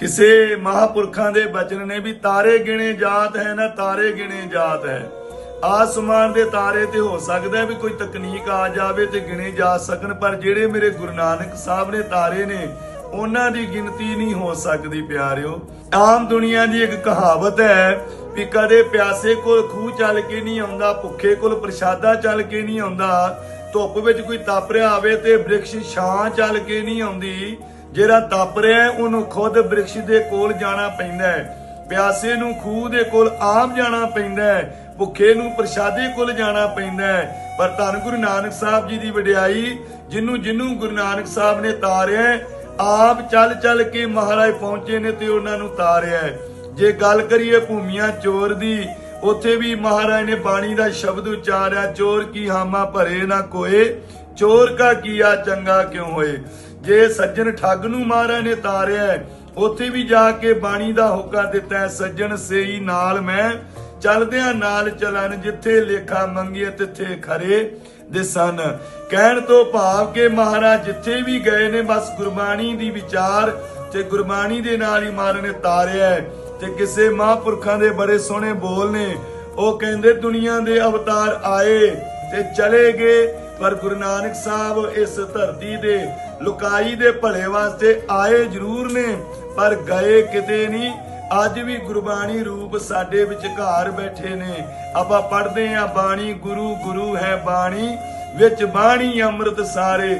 ਕਿਸੇ ਮਹਾਪੁਰਖਾਂ ਦੇ ਬਚਨ ਨੇ ਵੀ ਤਾਰੇ ਗਿਣੇ ਜਾਤ ਹੈ, ਨਾ ਤਾਰੇ ਗਿਣੇ ਜਾਤ ਹੈ। ਆਸਮਾਨ ਦੇ ਤਾਰੇ ਤੇ ਹੋ ਸਕਦਾ ਵੀ ਕੋਈ ਤਕਨੀਕ ਆ ਜਾਵੇ ਤੇ ਗਿਣੇ ਜਾ ਸਕਣ, ਪਰ ਜਿਹੜੇ ਮੇਰੇ ਗੁਰੂ ਨਾਨਕ ਸਾਹਿਬ ਨੇ ਤਾਰੇ ਨੇ, ਉਹਨਾਂ ਦੀ ਗਿਣਤੀ ਨਹੀਂ ਹੋ ਸਕਦੀ ਪਿਆਰਿਓ। ਆਮ ਦੁਨੀਆ ਦੀ ਇੱਕ ਕਹਾਵਤ ਹੈ ਵੀ ਕਦੇ ਪਿਆਸੇ ਕੋਲ ਖੂਹ ਚੱਲ ਕੇ ਨਹੀਂ ਆਉਂਦਾ, ਭੁੱਖੇ ਕੋਲ ਪ੍ਰਸ਼ਾਦਾ ਚੱਲ ਕੇ ਨਹੀਂ ਆਉਂਦਾ, ਧੁੱਪ ਵਿੱਚ ਕੋਈ ਤਪ ਰਿਹਾ ਆਵੇ ਤੇ ਬ੍ਰਿਕਸ਼ ਛਾਂ ਚੱਲ ਕੇ ਨਹੀਂ ਆਉਂਦੀ ਜਿਹੜਾ ਤਪ ਰਿਹਾ ਉਹਨੂੰ ਖੁਦ ਬ੍ਰਿਕਸ਼ ਦੇ ਕੋਲ ਜਾਣਾ ਪੈਂਦਾ ਹੈ। ਪਿਆਸੇ ਨੂੰ ਖੂਹ ਦੇ ਕੋਲ ਆਮ ਜਾਣਾ ਪੈਂਦਾ ਹੈ। ਭੁੱਖੇ ਨੂੰ ਪ੍ਰਸ਼ਾਦੇ ਕੋਲ ਜਾਣਾ ਪੈਂਦਾ ਹੈ। ਪਰ ਧੰਨ ਗੁਰੂ ਨਾਨਕ ਸਾਹਿਬ ਜੀ ਦੀ ਵਡਿਆਈ ਜਿਹਨੂੰ ਜਿਹਨੂੰ ਗੁਰੂ ਨਾਨਕ ਸਾਹਿਬ ਨੇ ਤਾਰਿਆ ਆਪ ਚੱਲ ਚੱਲ ਕੇ ਮਹਾਰਾਜ ਪਹੁੰਚੇ ਨੇ ਤੇ ਉਹਨਾਂ ਨੂੰ ਤਾਰਿਆ ਜੇ ਗੱਲ ਕਰੀਏ ਭੂਮੀਆਂ ਚੋਰ ਦੀ, ਉੱਥੇ ਵੀ ਮਹਾਰਾਜ ਨੇ ਬਾਣੀ ਦਾ ਸ਼ਬਦ ਉਚਾਰਿਆ, ਚੋਰ ਕੀ ਹਾਮਾ ਭਰੇ ਨਾ ਕੋਏ। ਚੋਰ ਕਾ ਕੀਆ ਚੰਗਾ ਕਿਉਂ ਹੋਏ? ਜੇ ਸੱਜਣ ਠੱਗ ਨੂੰ ਮਾਰਿਆ ਨੇ ਤਾਰਿਆ ਉੱਥੇ ਵੀ ਜਾ ਕੇ ਬਾਣੀ ਦਾ ਹੁਕਾ ਦਿੱਤਾ ਸੱਜਣ ਸੇਈ ਨਾਲ ਮੈਂ ਚਲਦਿਆਂ ਨਾਲ ਚਲਨ ਜਿੱਥੇ ਲੇਖਾ ਮੰਗੀਏ ਤਿੱਥੇ ਖਰੇ ਦਿਸਨ ਕਹਿਣ ਤੋਂ ਭਾਵ ਕਿ ਮਹਾਰਾਜ ਜਿੱਥੇ ਵੀ ਗਏ ਨੇ, ਬਸ ਗੁਰਬਾਣੀ ਦੀ ਵਿਚਾਰ ਤੇ ਗੁਰਬਾਣੀ ਦੇ ਨਾਲ ਹੀ ਮਹਾਰਾਜ ਤਾਰਿਆ ਤੇ ਕਿਸੇ ਮਹਾਂਪੁਰਖਾਂ ਦੇ ਬੜੇ ਸੋਹਣੇ ਬੋਲ ਨੇ, ਉਹ ਕਹਿੰਦੇ ਦੁਨੀਆ ਦੇ ਅਵਤਾਰ ਆਏ ਤੇ ਚਲੇ ਗਏ। ਪਰ ਗੁਰੂ ਨਾਨਕ ਸਾਹਿਬ ਇਸ ਧਰਤੀ ਦੇ ਲੁਕਾਈ ਦੇ ਭਲੇ ਵਾਸਤੇ ਆਏ ਜ਼ਰੂਰ ਨੇ, ਪਰ ਗਏ ਕਿਤੇ ਨਹੀਂ। ਅੱਜ ਵੀ ਗੁਰਬਾਣੀ ਰੂਪ ਸਾਡੇ ਵਿਚਕਾਰ ਬੈਠੇ ਨੇ। ਆਪਾਂ ਪੜ੍ਹਦੇ ਆਂ ਬਾਣੀ, ਗੁਰੂ ਗੁਰੂ ਹੈ ਬਾਣੀ, ਵਿੱਚ ਬਾਣੀ ਅੰਮ੍ਰਿਤ ਸਾਰੇ।